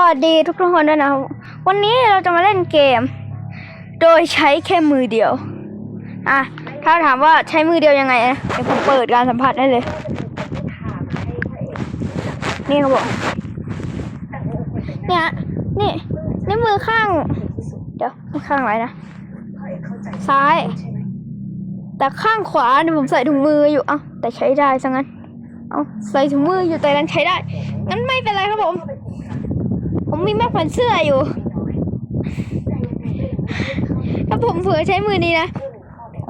วัสดีทุกๆคนด้วยนะครับ วันนี้เราจะมาเล่นเกม โดยใช้แค่มือเดียว อะ ถ้าถามว่าใช้มือเดียวยังไงนะเดี๋ยวผมเปิดการสัมผัสได้เลย นี่ครับผมเนี่ยนี่นี่มือข้าง เดี๋ยวมือข้างไรนะ ซ้าย แต่ข้างขวาเนี่ยผมใส่ถุงมืออยู่เอ้าแต่ใช้ได้ซะงั้น เอาใส่ถุงมืออยู่แต่นั้นใช้ได้ งั้นไม่เป็นไรครับผม ผมมีแม่ขวัญเสื้ออยู่ ถ้าผมเผลอใช้มือนี้นะ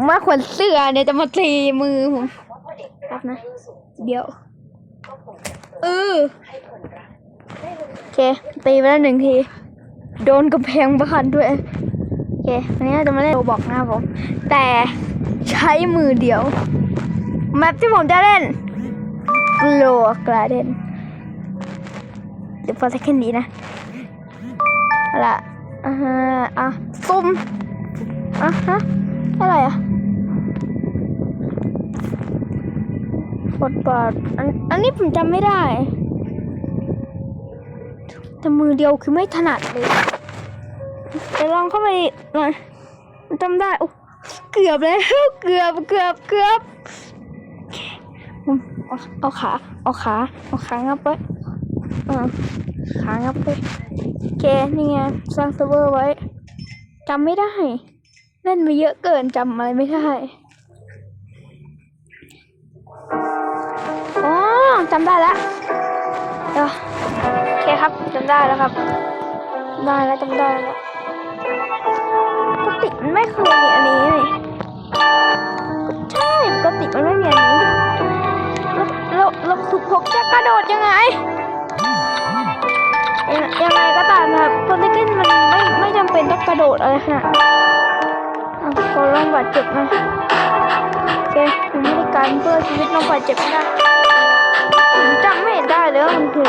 แม่ขวัญเสื้อเนี่ยจะมาตีมือผมครับนะ เดี๋ยว เออโอเค ตีไปแล้วหนึ่งที โดนกระแพงบ้านด้วย โอเค วันนี้จะมาเล่นโรบอกนะครับผม แต่ใช้มือเดียว แมปที่ผมจะเล่นกลัวกระเดนเดี๋ยวพอสักแค่นี้นะ ละอ่าฮะอะซุ่มอะฮะอะไรอะบทบาทอันอันนี้ผมจำไม่ได้ แต่มือเดียวคือไม่ถนัดเลยเดี๋ยวลองเข้าไปหน่อยจำได้โอ้เกือบแล้วเกือบเกือบเกือบเอาเอาขา เอาขา เอาขางับไว้เออ ขางับไปโอเคนี่ไงสร้างเซิร์ฟเวอร์ไว้จำไม่ได้ เล่นมาเยอะเกินจำอะไรไม่ได้อ๋อจำได้แล้วเดี๋ยวโอเคครับจำได้แล้วครับได้แล้วจำได้แล้วปกติมันไม่เคยมีอันนี้เลยใช่ปกติมันไม่มีอันนี้แล้วแล้วแล้วคือผมจะกระโดดยังไง ยังไงก็ตามนะครับโพลิเกนมันไม่ไม่จำเป็นต้องกระโดดอะไรขนาดนั้นอะขอลองบาดเจ็บนะโอเคผมไม่ได้การเพื่อชีวิตน้องบาดเจ็บไม่ได้ผมจำไม่ได้เลยว่ามันคือ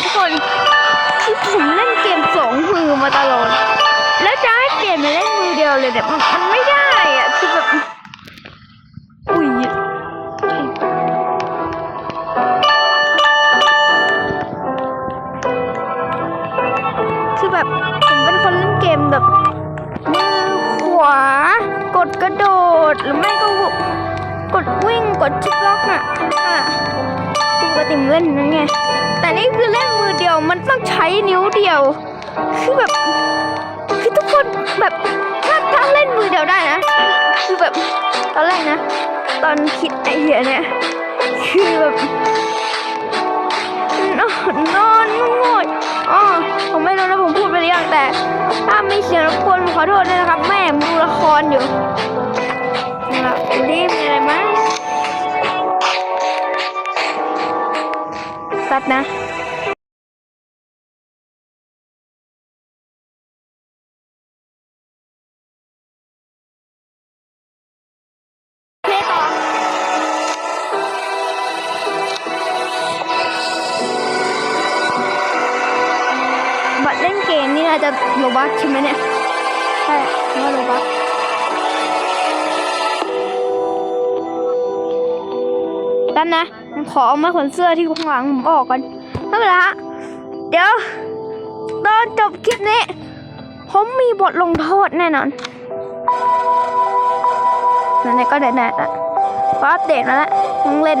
ทุกคนคือผมเล่นเกมสองมือมาตลอด แล้วจะให้เปลี่ยนมาเล่นมือเดียวเลยเนี่ยมันมันไม่ได้อะคือแบบอุ้ยคือแบบผมเป็นคนเล่นเกมแบบมือขวากดกระโดดหรือไม่ก็กดวิ่งกดชิปล็อกอะอะ กติมเล่นนั่นไง แต่นี่คือเล่นมือเดียวมันต้องใช้นิ้วเดียว คือแบบ คือทุกคนแบบถ้าถ้าเล่นมือเดียวได้นะ คือแบบตอนแรกนะ ตอนคิดไอเดียเนี่ย คือแบบนอนนอนงอยอ๋อผมไม่รู้นะผมพูดไปหรือยังแต่ ถ้าไมีเสียงรบกวนขอโทษด้วยนะครับ แม่มดูละครอยู่นะครับดีมีอะไรไห มตัดนะ ขอเอามาขนเสื้อที่ข้างหลังผมออกกันไม่เป็นไรฮะ เดี๋ยว ตอนจบคลิปนี้ ผมมีบทลงโทษแน่นอนนั่นก็แหนๆละก็อัปเดตแล้วละต้องเล่น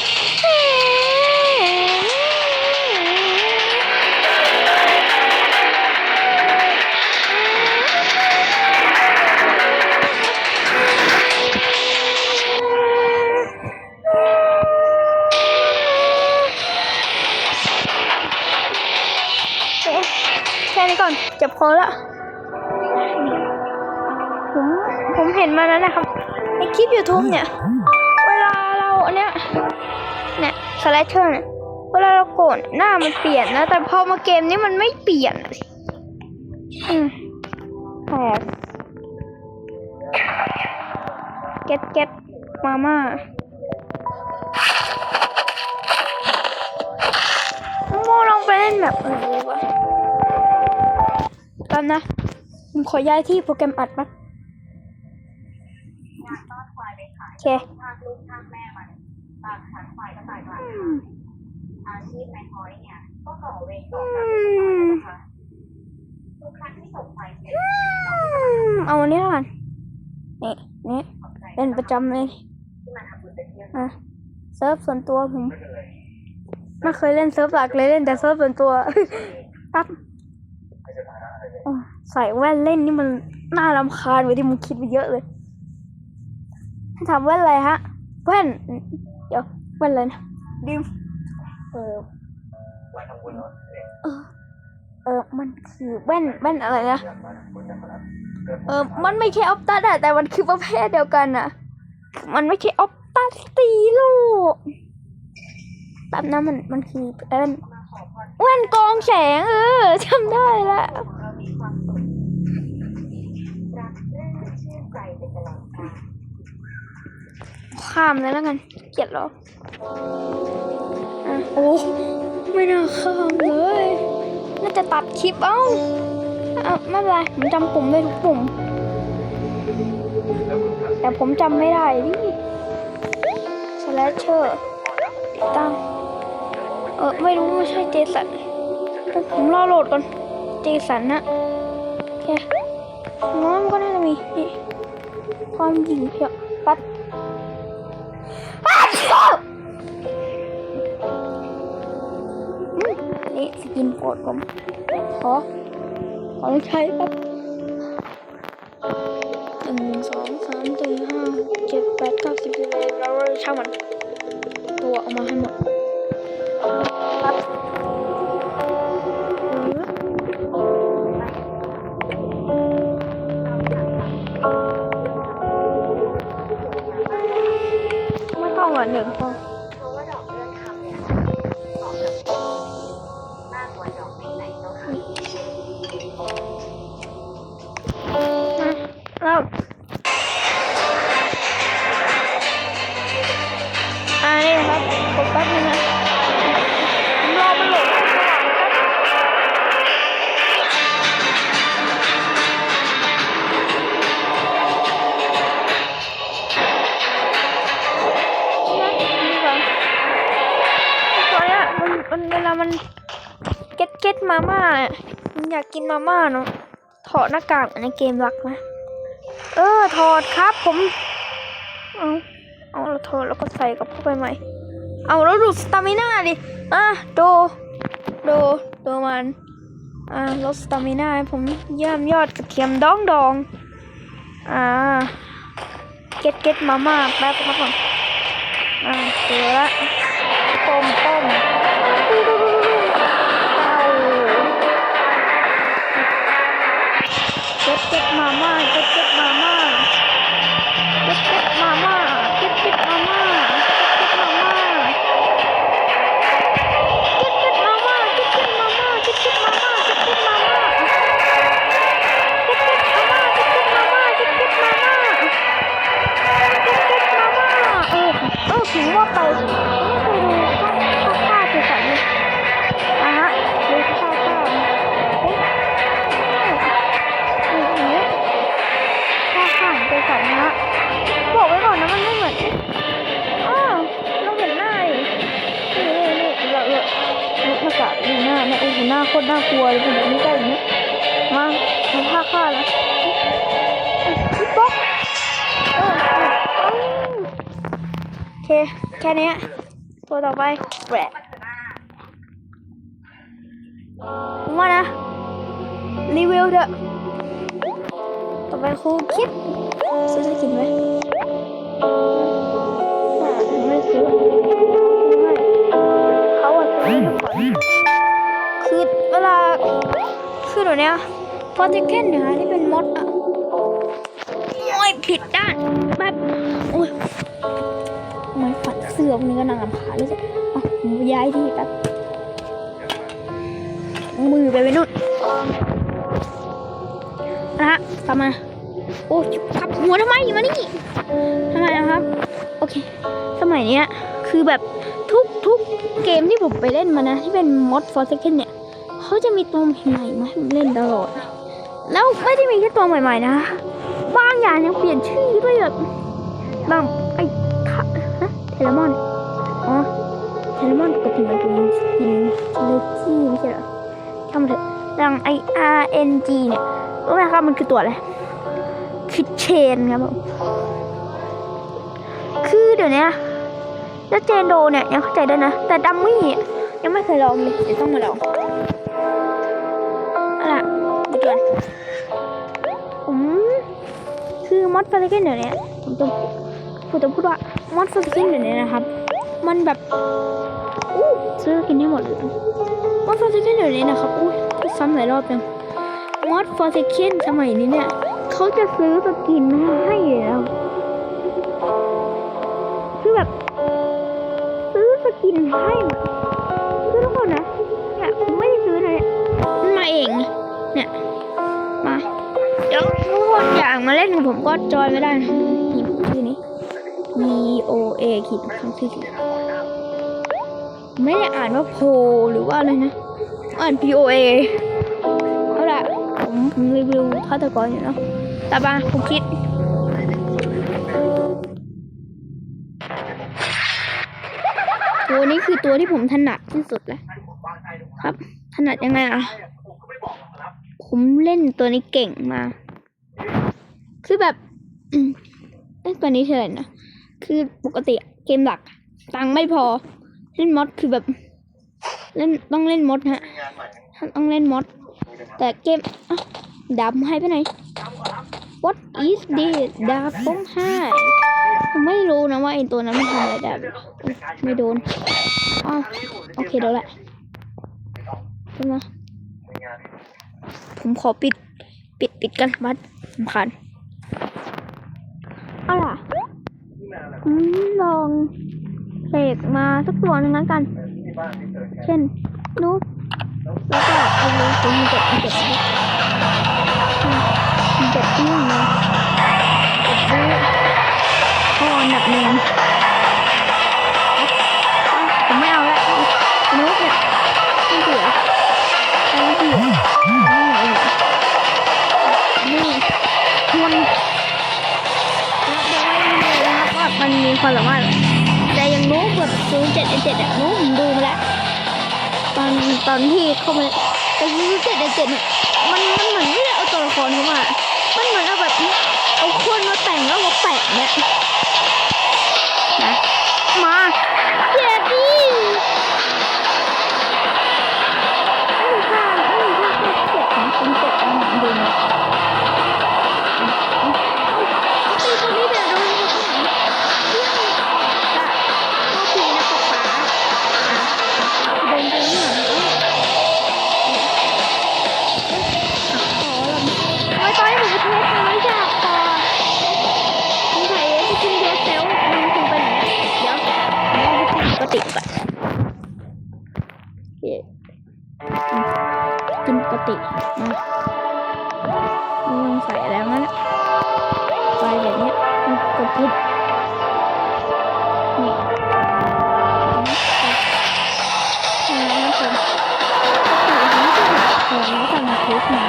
เจ็บคอล้วผมผมเห็นมาแล้วนะครับในคลิป YouTube เนี่ย เวลาเราอันเนี้ยเนี่ยสไลเดอร์เนี่ยเวลาเราโกรธหน้ามันเปลี่ยนนะ แต่พอมาเกมนี้มันไม่เปลี่ยนอะสิอืมแปลกเก็ตเก็ตมาม่าโมลองไปเล่นแบบอื่นดีกว่า แป๊บนะผมขอย้ายที่โปรแกรมอัดแป๊บโอเคภาคลูกภาคแม่มันตามชั้นไฟก็ตายกลางอืทางมอาชีพนายฮ้อยเนี่ยก็ก่อเวรก่ออืกรรมมนะคะทุกครั้งที่ส่งไฟเสร็จเอาอันนี้ละกันนี่นี่เล่นประจำเลยที่มันทำบุญเป็นเรื่องอะเซิร์ฟส่วนตัวผมไม่เคยเล่นเซิร์ฟหลักเลยเล่นแต่เซิร์ฟส่วนตัวปั๊บโอ้ ใส่แว่นเล่นนี่มันน่ารำคาญกว่าที่มึงคิดไปเยอะเลยให้ทำแว่นอะไรฮะ แว่น เดี๋ยวแว่นอะไรนะดิมเออเออ เออ มันคือแว่นแว่นอะไรนะ เออ มันไม่ใช่ออปตัสอะแต่มันคือประเภทเดียวกันอะมันไม่ใช่ออปตัสตีโลกแป๊บนะมันมันคือแว่นแว่นกองแสงเออจำได้ละ ข้ามเลยแล้วกัน เกลียดเหรออะโอ้ไม่น่าข้ามเลย น่าจะตัดคลิปเอ้าเอาไม่เป็นไรผมจำปุ่มได้ทุกปุ่ม แต่ผมจำไม่ได้ดิสแลชเชอร์ติดตั้งเออไม่รู้ไม่ใช่เจสันผมรอโหลดก่อน เจสันนะโอเคน้องก็น่าจะมีนี่ความหญิงเพียวปัด นี่สกินโปรดผมขอขอใช้แป๊บหนึ่งสองสามสี่ห้าหกเจ็ดแปดเก้าสิบสิบเอ็ดแล้วช่ามัน ตัวออกมาให้หมด นี่ครับผมแป๊บนึงนะรอมันหลบมันเวลามันเก็ตเก็ตมาม่ามันอยากกินมาม่าเนาะถอดหน้ากากในเกมรักไหมเออถอดครับผมเอือาเราถอดแล้วก็ใส่กับเข้าไปใหม่ เอาแล้วดูสตามิน่าดิ อะโดูดูดูมัน อ่าลดสตามิน่าผมเยี่ยมยอดกระเทียมดองดอง อ่า เก็ตเก็ตมาม่าแป๊บครับผมอ่าเจอละต้มต้มเก็ตเก็ตมามาเก็ตเก็ตมาม่าากลัวเลยผมไม่ได้แบบนี้มาทำท่าฆ่านะพี่ป๊อกโอเค แค่นี้ตัวต่อไปแหวกผมว่านะ รีวิวเถอะต่อไปครูคิดซื้อจะกินไหมไม่ซื้อไม่เขาอะซื้อคือ เวลาคือเดี๋ยวเนี้ยฟอร์ติเคนเนี่ยที่เป็นมดอะโอ้ยผิดด้านแบบโอ้ยทำไมฝันเสื่อมนี่ก็นางรำคาเลยจ้ะอะย้ายที่แป๊บมือไปไว้นู่นนะฮะกลับมา โอ้ขับหัวทำไมมานี่ทำไมนะครับ โอเค สมัยเนี้ยคือแบบทุกทุกเกมที่ผมไปเล่นมานะ ที่เป็นมอด for second เนี่ย เขาจะมีตัวใหม่ๆมาให้เล่นตลอด แล้วไม่ได้มีแค่ตัวใหม่ๆนะ บางอย่างยังเปลี่ยนชื่อด้วยแบบบางไอ้ฮะเทเลมอน อ๋อ เทเลมอนปกติมันเป็นสกินเลจี้ไม่ใช่เหรอช่างมันเถอะดังไอ R N G เนี่ยรู้ไหมครับมันคือตัวอะไรคิดเชนครับผม คือเดี๋ยวนี้แล้วเจนโดเนี่ยยังเข้าใจได้นะ แต่ดัมมี่ยังไม่เคยลองเลยเดี๋ยวต้องมาลอง มอดฟาร์เกนเดี๋ยวนี้ผมจะผมจะพูดว่ามอดฟาร์เกนเดี๋ยวนี้นะครับ มันแบบอู้ซื้อกินให้หมดเลยมอดฟาร์เกนเดี๋ยวนี้นะครับอู้ซ้ำหลายรอบยังมอดฟาร์เกนสมัยนี้เนี่ยเขาจะซื้อสกินมาให้แล้วคือแบบซื้อสกินให้ากมาเล่นกับผมก็จอยไม่ได้นะนี่ชื่อนี้ V O A ขีดคำที่ไม่ได้อ่านว่าโพหรือว่าอะไรนะ อ่าน P O A เอาละผมผมรีวิวฆาตกรอยู่เนาะตาบาผมคิดตัวนี้คือตัวที่ผมถนัดที่สุดแล้วครับ ถนัดยังไงอะ ผมเล่นตัวนี้เก่งมา คือแบบเล่นตัวนี้เฉยนะ คือปกติเกมหลัก ตังไม่พอ เล่นมอดคือแบบ เล่นต้องเล่นมอดฮะ ต้องเล่นมอด แต่เกมดาบให้ไปไหน What is this ดาบต้องห้ผมไม่รู้นะว่าไอตัวนั้นมันทำอะไรดาบไม่โดนอ๋อโอเคเดี๋ยวแหละใช่ไหมผมขอปิด ปิดปิดกันบัดสำคัญ เอาล่ะอืมลองเสกมาสักตัวหนึงแล้วกัน เช่นนุ๊กแล้วก็เอาเลยตัวมีเจ็ดเจ็ดเจ็ดที่นึ่งเลยเจ็ดที่ข้ออันดับหนึ่งอะผมไม่เอาละนุ๊กเนี่ยไม่เสียไม่เสียนี่มัน มันมีความสามารถแต่ยังรู้แบบศูนย์เจ็ดเจ็ดอะรู้ผมดูมาแล้วตอนตอนที่เข้ามาแต่คือเจ็ดเจ็ดเนี่ยมันมันเหมือนไม่ได้เอาตัวละครเข้ามามันเหมือนเอาแบบเอาคนมาแต่งแล้วมาแปะเนี่ยนะมาเจ็ด คลิปม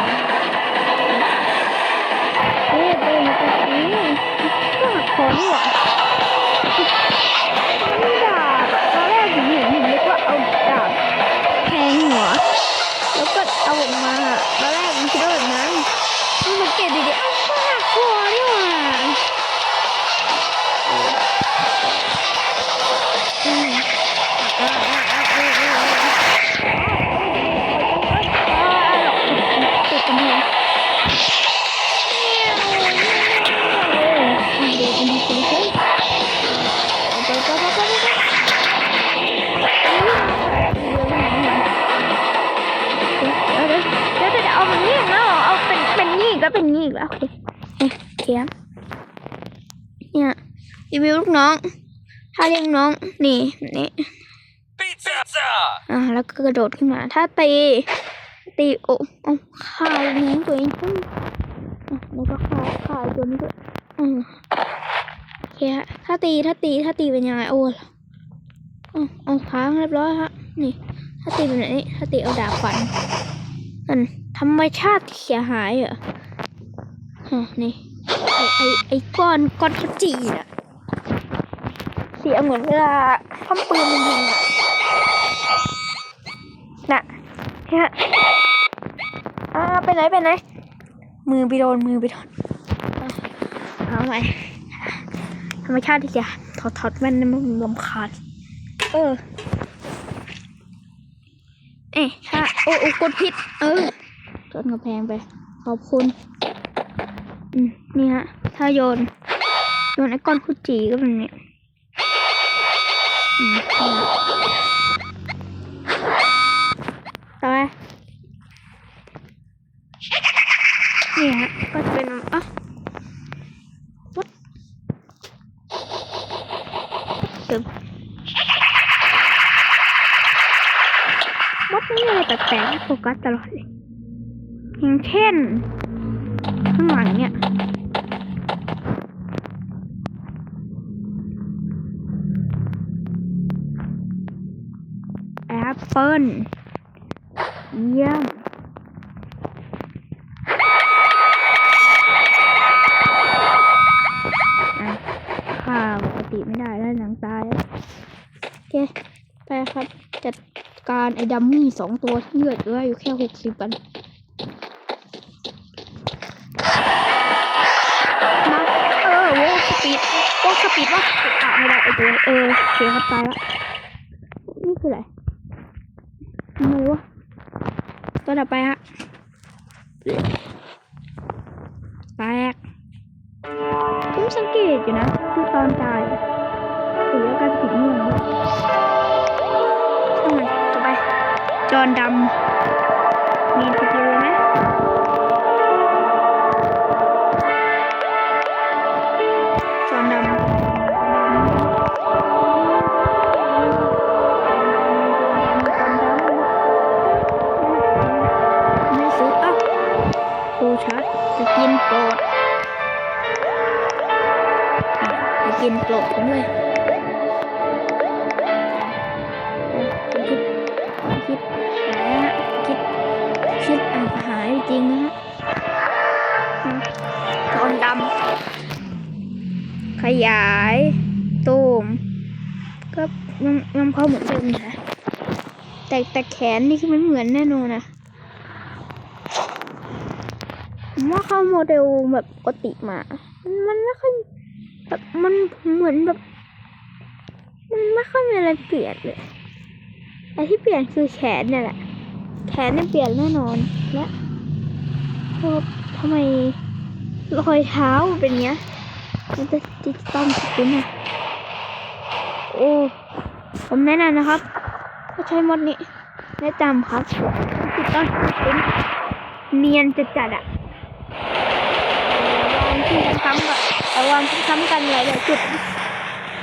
เป็นงี้ก็เป็นงี้แล้วโอเคเทียมเนี่ยรีวิวลูกน้อง ถ้าเลี้ยงน้องนี่นี่ Pizza! อ่าแล้วก็กระโดดขึ้นมา ถ้าตี ตีโอ้เอาข่าวน้องตัวเองขึ้นอะแล้วก็ข่าวข่าวตัวนี้ด้วยอืมโอเคฮะถ้าตีถ้าตีถ้าตีเป็นยังไงโอ้เอาเอาค้างเรียบร้อยฮะนี่ ถ้าตีเป็นแบบนี้ถ้าตีเอาดาบฟันนั่น ธรรมชาติเสียหายเหรอฮะนี่ไอไอไอก้อนก้อนขจีน่ะ เสียเหมือนเวลาทำปืนมันยิงอะน่ะเนี่ยอ่าไปไหนไปไหน มือไปโดนมือไปโดนอะเอาใหม่ธรรมชาติที่จะถอดถอดแว่นนี่มันลำคาญเออ เอ๊ะถ้าโอ้โอ้กดผิด เออ จนกระแพงไป ขอบคุณ อืมนี่ฮะ ถ้าโยน โยนไอ้ก้อนคุจีก็เป็นอย่างนี้อืมต่อไปนี่ฮะ ก็จะเป็นอะวัดเดิมวัดนี่อะไรแปลกๆโฟกัสตลอดเลย อย่างเช่น ข้างหลังเนี่ยแอปเปิ้ลเยี่ยมอะขาปกติไม่ได้แล้วหนังตายแล้วโอเคไปครับ จัดการไอ้ดัมมี่สองตัวที่เหลือเลืออยู่แค่หกสิบอันมาเออโวกสปีด โวกสปีดวะอะไม่ได้ไอ้ตัวเออเสียครับตายล้วนี่คืออะไรไม่รู้วะตัวต่อไปฮะแตกผมสังเกตอยู่นะคือตอนตายสีแล้วกันสีม่วงด้วยช่างมันต่อไป จอนดำมีสกิลไหม กินโปรดกินโปรดผมเลยคิดคิดหายฮะคิดคิดอะหายจริงนะฮะจอนดำขยายตูมก็ยังยังพอเหมือนเดิมนะแต่แต่แขนนี่คือมันเหมือนแน่นอนนะผม ว่าเขาโมเดลแบบปกติมา มันมันไม่ค่อยแบบมันเหมือนแบบ มันไม่ค่อยมีอะไรเปลี่ยนเลยแต่ที่เปลี่ยนคือแขนเนี่ยแหละ แขนเนี่ยเปลี่ยนแน่นอนและเออทำไมรอยเท้าเป็นอย่างเงี้ย มันจะดิจิตอลสปินะโอ้ผมแนะนำนะครับก็ใช้มดนี้แนะนำครับดิจิตอลสปินเนียนจัดจัดๆอะ วางที่ซ้ำๆกับต่วางที่ซ้ำกันหลายๆจุด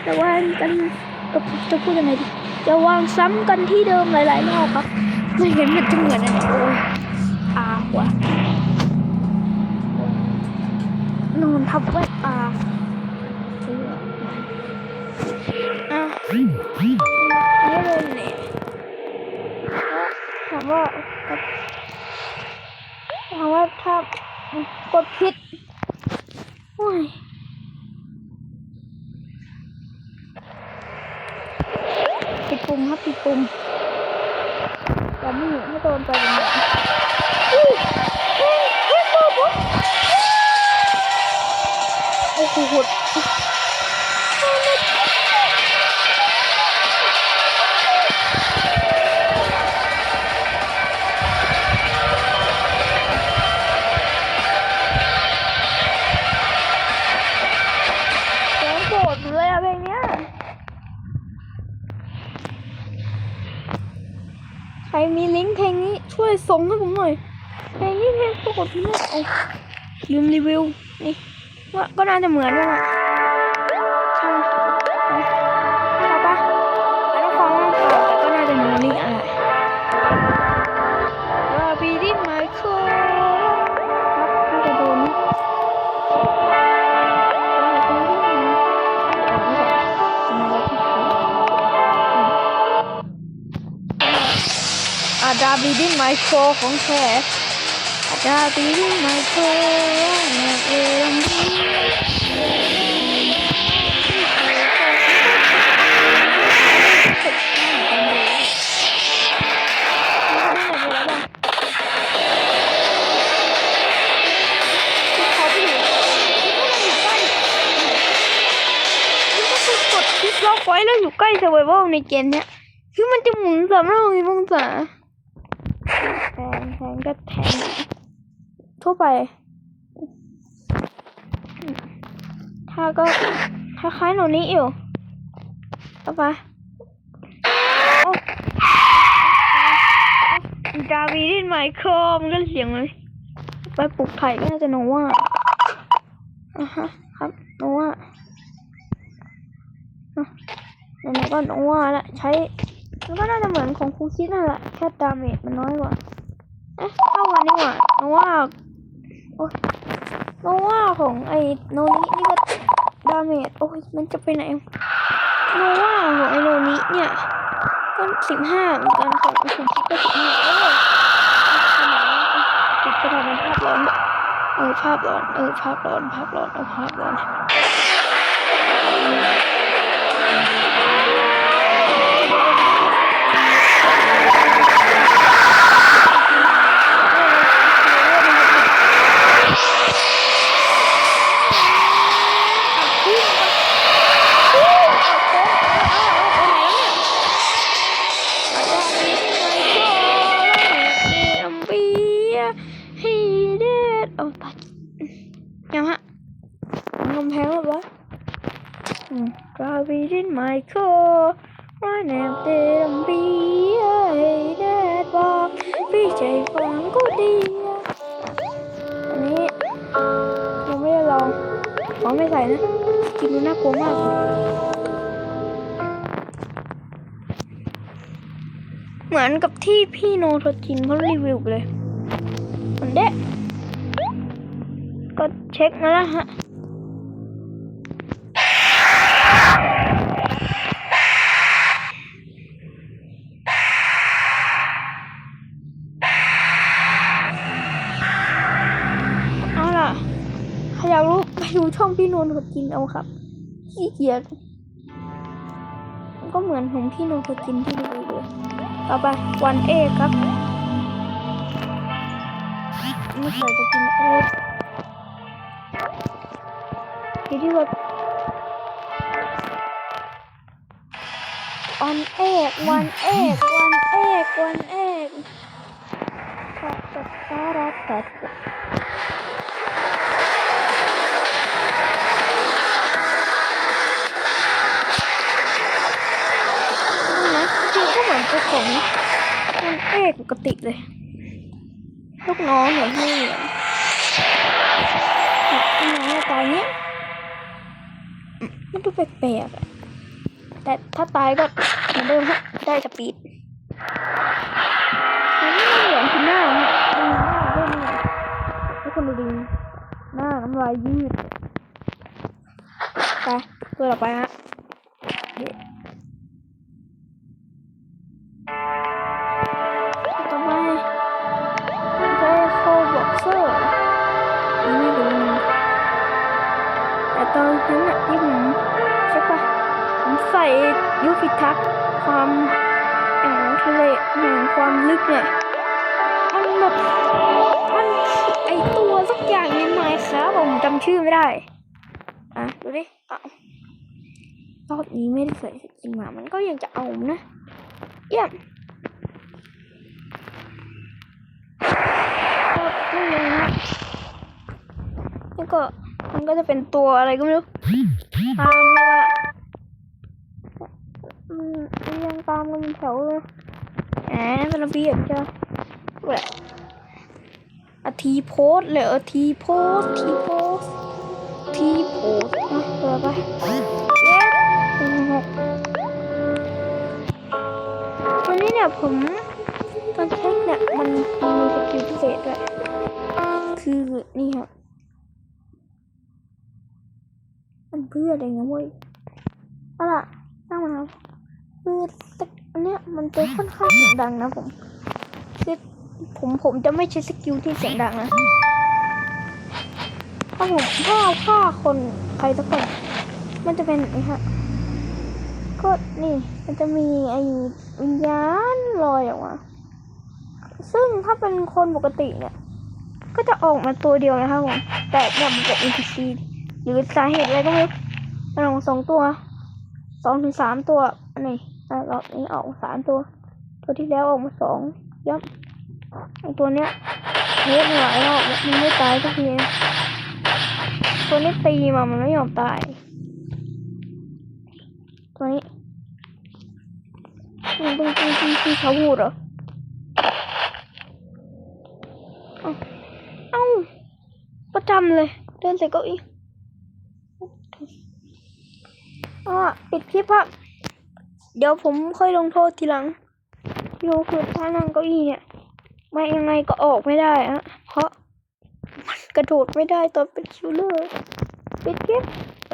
แต่วางกันกับจะพูดยังไงดีจะวางซ้ำกันที่เดิมหลายๆรอบครับไม่เห็นมันจะเหมือนอะไรโอ้ยอาว่ะนอนทับไว้อาอะนี่เลยเนี่ยถามว่าถามว่าถ้ากดผิด โอ้ยปิดปุ่มครับปิดปุ่มแต่ไม่ไม่โดนไปเลยอู้อู้เฮ้ยตัวบุ๊โอ้โห ส่งให้ผมหน่อยเพลงนี้เพลงปรากฏที่นี่โอ้ลืมรีวิวนี่ว่าก็น่าจะเหมือนกันะ อาดาบีดิไมโครของแท้อาดาบีดิไมโครเนี่ยเอ็มบีกดคลิกล็อกไว้แล้วอยู่ใกล้เซอร์ไวเวลในเกมเนี้ยคือมันจะหมุนสามร้อยหกสิบองศา ก็แทงทั่วไป ถ้าก็คล้ายๆหนูนี้อยู่ต่อไปดาวิดินไมเคิลมันก็เสียงเลย ไปปลูกไผ่ก็น่าจะโนว่าอะฮะครับโนว่าอะไหนๆก็โนว่าละใช้มันก็น่าจะเหมือนของครูคิดนั่นแหละแค่ดาเมจมันน้อยกว่า เอ๊ะเท่ากันนี่หว่าโนว่าโอ้ยโนว่าของไอ้โนนินี่ก็ดาเมจโอ้ยมันจะไปไหนโนว่าของไอ้โนนิเนี่ยก็สิบห้าเหมือนกันของไอ้ครูคิดก็สิบห้าเออติดกระดาษภาพร้อนเออภาพร้อนเออภาพร้อนภาพร้อนเอาภาพร้อน กราวิดินไมเคิลร้อยแนบเต็มปีให้แดดบอกพี่ใจฟังก็ดีอันนี้ยังไม่ได้ลองขอไม่ใส่นะกินดูน่ากลัวมากเหมือนกับที่พี่โนโทจินเขารีวิวเลยเหมือนเด็กก็เช็คมาแล้วฮะ อยากรู้ไปดูช่องพี่โนนโทจินเอาครับขี้เกียจก็เหมือนของพี่โนโคจินที่ดูเลยต่อไปวันเอครับนี่ใครจะกินโอ๊ตทีที่ว่าวันเอกวันเอกวันเอกวันเอกตัดตัดตัดตัด ก็ของวันเอกปกติเลย ลูกน้องเหมือนที่เหมือนลูกน้องหน้าตาเนี้ยมันดูแปลกๆอะแต่ถ้าตายก็เหมือนเดิมฮะได้สปีดมันไม่เหมือนที่หน้าฮะหน้าด้วยนี่ทุกคนดูดิหน้าน้ำลายยืด ไปตัวต่อไปฮะ ไม่ได้ อะ ดูดิเอารอบนี้ไม่ได้ใส่สกินมา มันก็ยังจะเอานะ เยี่ยมก็นี่เลยนะนี่ก็มันก็จะเป็นตัวอะไรก็ไม่รู้ ตามเลยอะอืมเรียงตามกันเป็นแถวเลยแหมเป็นระเบียบจ้ะแหละอะทีโพสเลยออทีโพสทีโพส ที่โพสนะเปิดไปเย้หนึ่งหกวันนี้เนี่ยผมตอนเช็คเนี่ยมันมีสกิลพิเศษด้วยคือนี่ครับมันเพื่ออะไรเงี้ยเว้ยเอาล่ะตั้งมาครับคืออันเนี้ยมันจะค่อนข้างเสียงดังนะผมคือผมผมจะไม่ใช้สกิลที่เสียงดังนะ ถ้าผมถ้าฆ่าคนใครสักคน มันจะเป็นนี่ฮะก็นี่มันจะมีไอ้วิญญาณลอยออกมาซึ่งถ้าเป็นคนปกติเนี่ย ก็จะออกมาตัวเดียวนะครับผมแต่เนี่ยมันเป็น NPC หรือสาเหตุอะไรก็ไม่รู้มันออกมาสองตัวสองถึงสามตัวอันนี้อะรอบนี้ออกสามตัว ตัวที่แล้วออกมาสองยับไอตัวเนี้ยเทสมาหลายรอบแล้วมันไม่ตายสักที ตัวนี้ตีมามันไม่ยอมตาย ตัวนี้มันเป็นตีตีตีเขาหูเหรอเอ้าประจำเลย เดินใส่เก้าอี้อะปิดคลิปครับเดี๋ยวผมค่อยลงโทษทีหลังโยคือถ้านั่งเก้าอี้เนี่ย ไม่ยังไงก็ออกไม่ได้อะ กระโดดไม่ได้ตอนเป็นคิวเลอร์ปิดคลิปไป